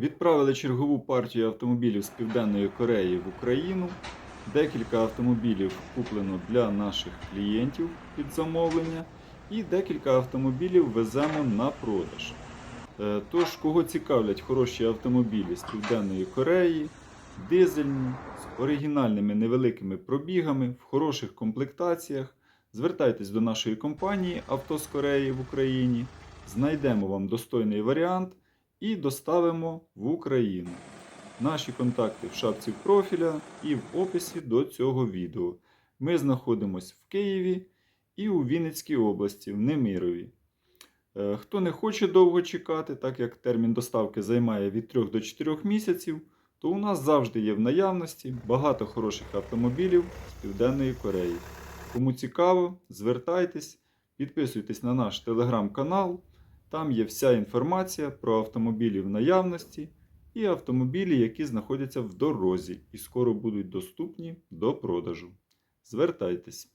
Відправили чергову партію автомобілів з Південної Кореї в Україну. Декілька автомобілів куплено для наших клієнтів під замовлення, і декілька автомобілів веземо на продаж. Е, Тож, кого цікавлять хороші автомобілі з Південної Кореї, дизельні, з оригінальними невеликими пробігами, в хороших комплектаціях, звертайтесь до нашої компанії Авто з Кореї в Україні. Знайдемо вам достойний варіант і доставимо в Україну. Наші контакти в шапці профіля і в описі до цього відео. Ми знаходимося в Києві і у Вінницькій області, в Немирові. Е, Хто не хоче довго чекати, так як термін доставки займає від 3 до 4 місяців, то у нас завжди є в наявності багато хороших автомобілів з Південної Кореї. Кому цікаво, звертайтесь, підписуйтесь на наш телеграм-канал. Там є вся інформація про автомобілі в наявності і автомобілі, які знаходяться в дорозі і скоро будуть доступні до продажу. Звертайтесь.